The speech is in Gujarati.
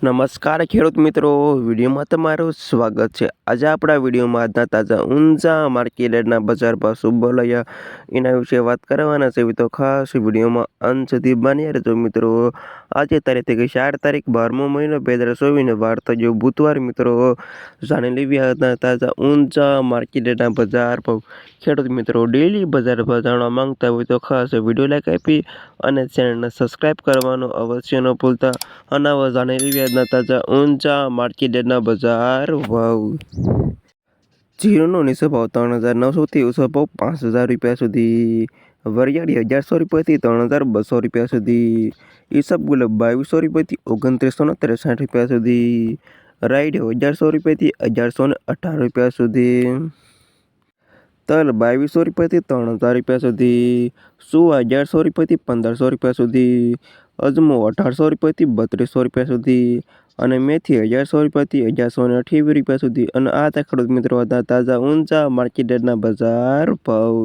નમસ્કાર ખેડૂત મિત્રો, વિડીયોમાં તમારું સ્વાગત છે. આજે આપણા વિડીયોમાં આજના તાજા ઊંઝા માર્કેટના બજાર ભાવ શું બોલાયા એના વિશે વાત કરવાના છે. તો ખાસ વિડીયોમાં અંત સુધી બન્યા રહેજો મિત્રો. આજે તારીખ ગઈ ચાર તારીખ, બારમો મહિનો, બે હજાર ચોવીસને વાર થયો બુધવાર મિત્રો જાણી લેવી હતા તાજા ઊંચા માર્કેટના બજાર ભાવ ખેડૂત મિત્રો ડેલી બજાર ભાવ જાણવા માંગતા હોય તો ખાસ વીડિયો લાઈક આપી અને ચેનલને સબસ્ક્રાઈબ કરવાનું અવશ્ય ન ભૂલતા. અને જાણી લેવી આજના તાજા ઊંચા માર્કેટના બજાર ભાવ. જીરોનો નીચો ત્રણ હજાર નવસોથી ભાવ પાંચ હજાર રૂપિયા સુધી. વરિયાળી અગિયારસો રૂપિયાથી ત્રણ હજાર બસો રૂપિયા સુધી. ઈસબ ગુલાબ બાવીસો રૂપિયાથી ઓગણત્રીસો ને ત્રેસઠ રૂપિયા સુધી. રાઈડ અગિયારસો રૂપિયાથી અગિયારસો ને અઢાર રૂપિયા સુધી. તલ બાવીસો રૂપિયાથી ત્રણ હજાર રૂપિયા સુધી. સુવા અગિયારસો રૂપિયાથી પંદરસો રૂપિયા સુધી. અજમો અઢારસો રૂપિયાથી બત્રીસો રૂપિયા સુધી. અને મેથી અગિયારસો રૂપિયાથી અગિયારસો ને અઠ્યાવીસ રૂપિયા સુધી. અને આ હતા ખેડૂત મિત્રો હતા તાજા ઊંચા માર્કેટના બજાર ભાવ.